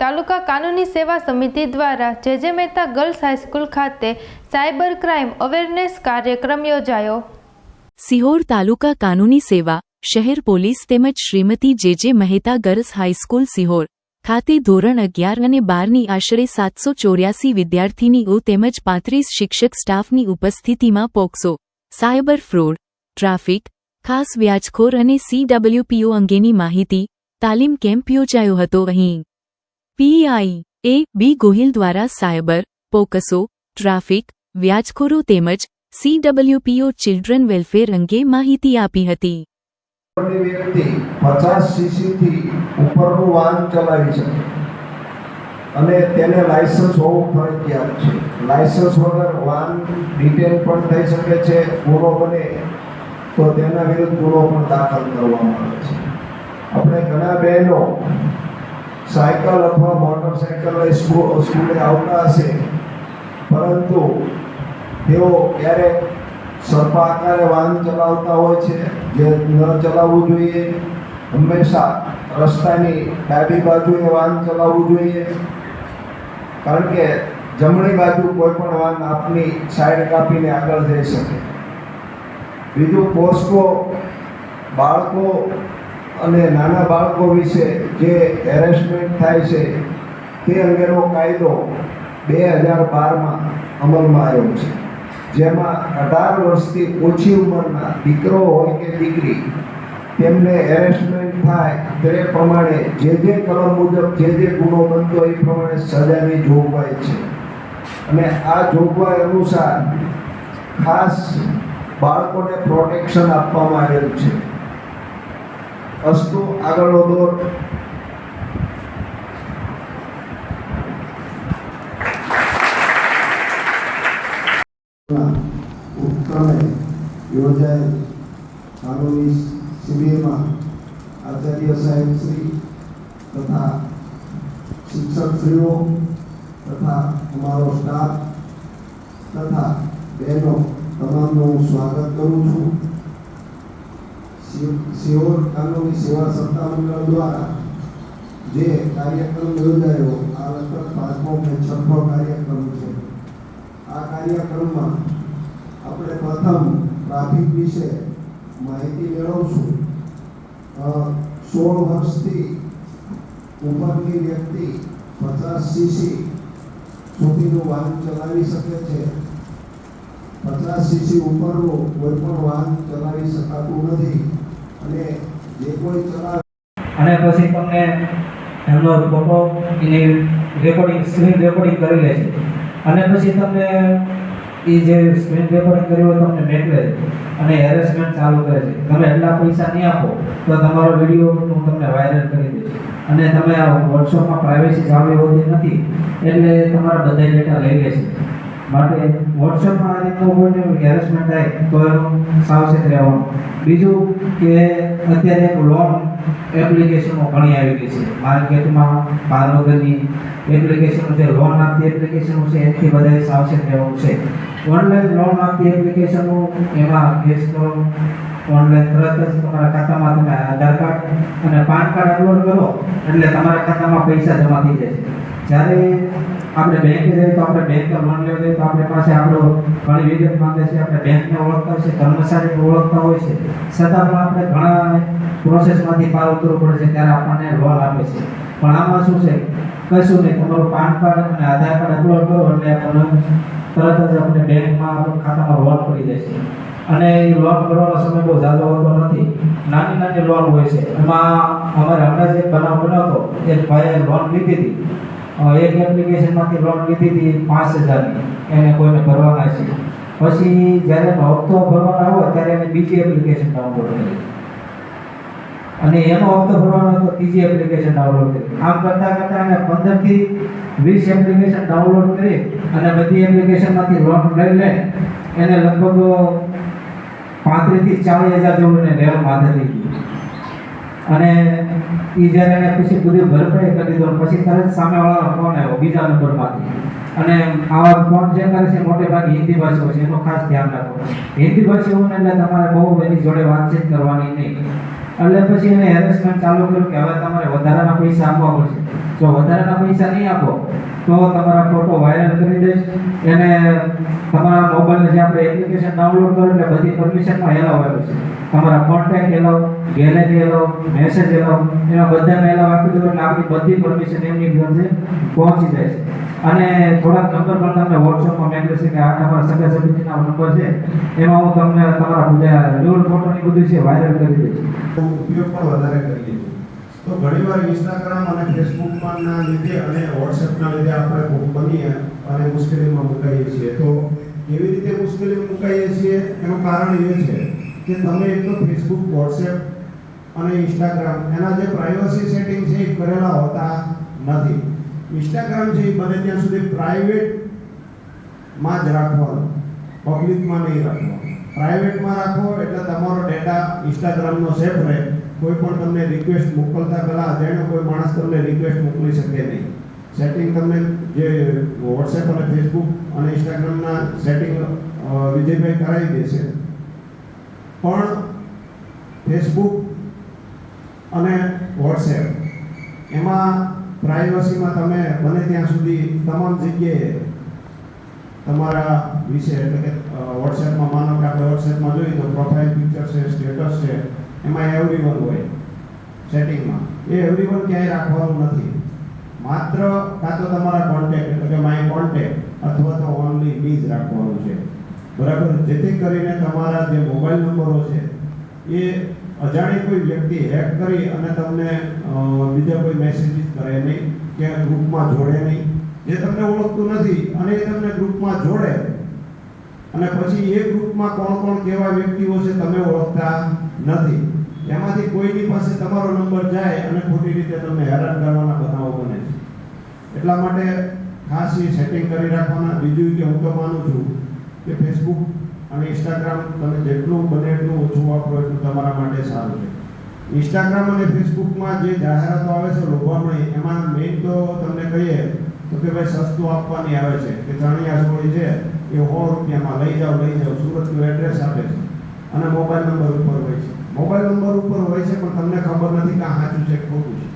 તાલુકા કાનૂની સેવા સમિતિ દ્વારા J J Mehta girls high school ખાતે સાયબર ક્રાઇમ અવેરનેસ કાર્યક્રમ યોજાયો. સિહોર તાલુકા કાનૂની સેવા, શહેર પોલીસ તેમજ શ્રીમતી જે J Mehta girls high school Sihor ખાતે ધોરણ અગિયાર અને બારની આશરે સાતસો ચોર્યાસી વિદ્યાર્થીનીઓ તેમજ પાંત્રીસ શિક્ષક સ્ટાફની ઉપસ્થિતિમાં પોક્સો, સાયબર ફ્રોડ, ટ્રાફિક, ખાસ વ્યાજખોર અને સીડબ્લ્યુપીઓ અંગેની માહિતી તાલીમ કેમ્પ યોજાયો હતો અહીં. પીઆઈ એ બી ગોહિલ દ્વારા સાયબર, પોકસો, ટ્રાફિક, વ્યાજખોરો તેમજ સીડબલ્યુપીઓ ચિલ્ડ્રન વેલફેર અંગે માહિતી આપી હતી. પચાસ સીસીથી ઉપરનું વાહન ચલાવી શકે અને તેને લાયસન્સ હોવું ફરજિયાત છે. લાયસન્સ વગર વાહન ડિટેન પણ થઈ શકે છે, ગુનો બને તો તેના વિરુદ્ધ ગુનો પણ દાખલ કરવામાં આવે છે. આપણે ઘણા બહેનો સાયકલ અથવા મોટરસાયકલ લઈ સ્કૂ- સ્કૂલે આવતા હશે. પરંતુ તેઓ ક્યારેક સર્પા આકારે વાહન ચલાવતા હોય છે, જે ન ચલાવવું જોઈએ, હંમેશા રસ્તાની ડાબી બાજુએ વાહન ચલાવવું જોઈએ. કારણ કે જમણી બાજુ કોઈ પણ વાહન આપની સાઈડ કાપીને આગળ જઈ શકે. બીજું પોસ્કો બાળકો અને નાના બાળકો વિશે જે હેરેસમેન્ટ થાય છે, તે અંગેનો કાયદો બે હજાર બારમાં અમલમાં આવ્યો છે. જેમાં અઢાર વર્ષથી ઓછી ઉંમરના દીકરો હોય કે દીકરી, તેમને હેરેસમેન્ટ થાય તે પ્રમાણે જે જે કલમ મુજબ જે જે ગુનો બનતો એ પ્રમાણે સજાની જોગવાઈ છે. અને આ જોગવાઈ અનુસાર ખાસ બાળકોને પ્રોટેક્શન આપવામાં આવેલું છે. અસ્તુ આગળનો દોર ઉપક્રમે યોજાયેલ કાનૂની શિબિરમાં આચાર્ય સાહેબ શ્રી તથા શિક્ષકશ્રીઓ તથા અમારો સ્ટાફ તથા બહેનો તમામનું હું સ્વાગત કરું છું. સિહોર તાલુકી સેવા સત્તામંડળ દ્વારા જે કાર્યક્રમ યોજાયો, આ લગભગ પાંચમો કે છઠ્ઠો કાર્યક્રમ છે. આ કાર્યક્રમમાં આપણે પ્રથમ ટ્રાફિક વિશે માહિતી મેળવશું. સોળ વર્ષથી ઉપરની વ્યક્તિ પચાસ સીસી સુધીનું વાહન ચલાવી શકે છે. પચાસ સીસી ઉપરનું કોઈ પણ વાહન ચલાવી શકાતું નથી. અને અને પછી તમને એમનો ફોટો એની રેકોર્ડિંગ સ્ક્રીન રેકોર્ડિંગ કરી લે છે. અને પછી તમને એ જે સ્ક્રીન રેકોર્ડિંગ કર્યું હોય તમને મોકલે અને હેરેસમેન્ટ ચાલુ કરે છે. તમે એટલા પૈસા નહીં આપો, તો તમારો વીડિયો હું તમને વાયરલ કરી દઈશ. અને તમે આ વોટ્સઅપમાં પ્રાઇવેસી જાળવી હોતી નથી, એટલે તમારા બધા ડેટા લઈ લે છે. માટે વોટ્સઅપમાં આ રીતનું કોઈને હેરેસમેન્ટ થાય, તો એનું સાવચેત રહેવાનું. બીજું કે અત્યારે લોન એપ્લિકેશનો ઘણી આવી ગઈ છે. માર્કેટમાં પારવગરની એપ્લિકેશનો છે લોન આપતી એપ્લિકેશનો છે, એથી બધાએ સાવચેત રહેવાનું છે. ઓનલાઈન લોન આપતી એપ્લિકેશનો એમાં કેસ કરો ઓનલાઈન તરત જ તમારા ખાતામાં તમે આધાર કાર્ડ અને પાન કાર્ડ અપલોડ કરો, એટલે તમારા ખાતામાં પૈસા જમા થઈ જશે જ્યારે આપણે બેંકે જઈએ તો આપણે બેંકે લોન લેવા જઈએ તો આપણે પાસે આપણો ઘણી વિગત માંગે છે. આપણે બેંકને ઓળખતા હોય છે કર્મચારીને ઓળખતા હોય છે. છતાં પણ આપણે ઘણા પ્રોસેસમાંથી પાર ઉતરવું પડે છે ત્યારે આપણને લોન આપે છે. પણ આમાં શું છે? કશું નહીં. તમારું પાન કાર્ડ અને આધાર કાર્ડ અપલોડ કરો એટલે આપણને તરત જ આપણે બેંકમાં ખાતામાં લોન પડી જશે અને એ લોન ભરવાનો સમય બહુ ઝાઝો હોતો નથી. નાની નાની લોન હોય છે. એમાં અમારે હમણાં જ એક બનાવ બનાવતો એક ભાઈએ લોન લીધી હતી. એક એપ્લિકેશનમાંથી લોન લીધી હતી પાંચ હજારની. એને કોઈને ભરવાના છે. પછી જ્યારે હપ્તો ભરવાનો આવ્યો ત્યારે એને બીજી એપ્લિકેશન ડાઉનલોડ કરી અને એનો હપ્તો ભરવાનો હતો, ત્રીજી એપ્લિકેશન ડાઉનલોડ કરી આમ કરતાં કરતાં એને પંદરથી વીસ એપ્લિકેશન ડાઉનલોડ કરી અને બધી એપ્લિકેશનમાંથી લોન લઈ લે એને લગભગ પાંત્રીસથી ચાલીસ હજાર જેવું એને લેવામાં આદત લઈ ગઈ અને એ જ્યારે એને પછી પૂરી ભરપાઈ કરી દીધો પછી તરત સામેવાળાનો ફોન આવ્યો, બીજા નંબરમાંથી. અને આવા ફોન જે કરે છે, મોટે ભાગે હિન્દી ભાષાઓ છે, એનું ખાસ ધ્યાન રાખો હિન્દી ભાષાઓને એટલે તમારે બહુ એની જોડે વાતચીત કરવાની નહીં. એટલે પછી એને હેરેસમેન્ટ ચાલુ કર્યું કે હવે તમારે વધારાના પૈસા આપવા પડશે. જો વધારાના પૈસા નહીં આપો, તો તમારા ફોટો વાયરલ કરી દઈશ. એને તમારા મોબાઈલ જે આપણે એપ્લિકેશન ડાઉનલોડ કરો એટલે બધી પરમિશનમાં એલાવ આવેલું છે. તમારા contact allow gallery allow message allow એમાં બધાને એલાવ આપી દો એટલે આપણી બધી પરમિશન એમની ઘરે પહોંચી જાય છે. અને થોડાક નંબર પણ તમને વોટ્સઅપમાં મેં છે કે આ તમારા સગા સબંધીના નંબર છે. એમાં હું તમને તમારા બધા રિવલ ફોટોની બધું છે વાયરલ કરી દઈશ. ઉપયોગ પણ વધારે કરીએ છીએ. તો ઘણીવાર ઇન્સ્ટાગ્રામ અને ફેસબુકના લીધે અને વોટ્સએપના લીધે આપણે બનીએ અને મુશ્કેલીમાં મુકાઈએ છીએ. તો એવી રીતે મુશ્કેલીમાં મુકાઈએ છીએ, એનું કારણ એ છે કે તમે એક તો ફેસબુક વોટ્સએપ અને ઇન્સ્ટાગ્રામ એના જે પ્રાઇવસી સેટિંગ છે એ કરેલા હોતા નથી. ઇન્સ્ટાગ્રામ છે એ બને ત્યાં સુધી પ્રાઇવેટમાં જ રાખવાનું પબ્લિકમાં નહીં રાખવાનું. પ્રાઇવેટમાં રાખો એટલે તમારો ડેટા ઇન્સ્ટાગ્રામનો સેફ રહે. કોઈ પણ તમને રિક્વેસ્ટ મોકલતા પહેલાં જેનો કોઈ માણસ તમને રિક્વેસ્ટ મોકલી શકે નહીં. સેટિંગ તમને જે વોટ્સએપ અને ફેસબુક અને ઇન્સ્ટાગ્રામના સેટિંગ વિજયભાઈ કરાવી દેશે. પણ ફેસબુક અને વોટ્સએપ એમાં પ્રાઇવસીમાં તમે બને ત્યાં સુધી તમામ જગ્યાએ તમારા વિશે એટલે કે વોટ્સએપમાં માનો કે આપણે વોટ્સએપમાં જોઈએ તો પ્રોફાઇલ પિક્ચર છે સ્ટેટસ છે, એમાં એવરીવન હોય સેટિંગમાં એ એવરીવન ક્યાંય રાખવાનું નથી. માત્ર કાં તો તમારા કોન્ટેક્ટ એટલે કે માય કોન્ટેક્ટ અથવા તો ઓનલી મી જ રાખવાનું છે. બરાબર? જેથી કરીને તમારા જે મોબાઈલ નંબરો છે, એ અજાણી કોઈ વ્યક્તિ હેક કરી અને તમને બીજા કોઈ મેસેજીસ કરે નહીં, કે ગ્રુપમાં જોડે નહીં. જે તમને ઓળખતું નથી અને એ તમને ગ્રુપમાં જોડે. અને પછી એ ગ્રુપમાં કોણ કોણ કેવા વ્યક્તિઓ છે તમે ઓળખતા નથી. એમાંથી કોઈની પાસે તમારો નંબર જાય અને ખોટી રીતે તમને હેરાન કરવાના બનાવો બને છે. એટલા માટે ખાસ એ સેટિંગ કરી રાખવાના. બીજું કે હું તો માનું છું કે ફેસબુક અને ઇન્સ્ટાગ્રામ તમે જેટલું બને એટલું ઓછું વાપરો એટલું તમારા માટે સારું છે. ઇન્સ્ટાગ્રામ અને ફેસબુકમાં જે જાહેરાતો આવે છે લોભામણી, એમાં મેઇન તો તમને કહીએ તો કે ભાઈ સસ્તું આપવાની આવે છે. કે ચણિયા ચોળી છે એ સો રૂપિયામાં લઈ જાઓ લઈ જાઓ, સુરતનું એડ્રેસ આપે છે. અને મોબાઈલ નંબર ઉપર હોય છે. મોબાઈલ નંબર ઉપર હોય છે પણ તમને ખબર નથી કે સાચું છે ખોટું છે.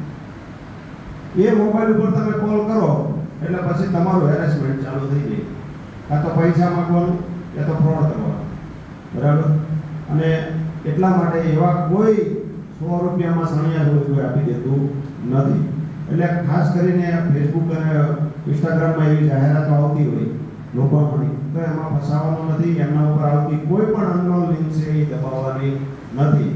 એ મોબાઈલ ઉપર તમે કોલ કરો એટલે પછી તમારું હેરેસમેન્ટ ચાલુ થઈ જાય. કાં તો પૈસા માંગવાનું યા તો ફ્રોડ કરવાનું. બરાબર? અને એટલા માટે એવા કોઈ સો રૂપિયામાં સણિયા જોડે કોઈ આપી દેતું નથી. એટલે ખાસ કરીને ફેસબુક અને ઇન્સ્ટાગ્રામમાં એવી જાહેરાતો આવતી હોય લોકોની તો એમાં ફસાવાનું નથી, એમના ઉપર આવતી કોઈ પણ અનનોન લિંક છે એ દબાવવાની નથી.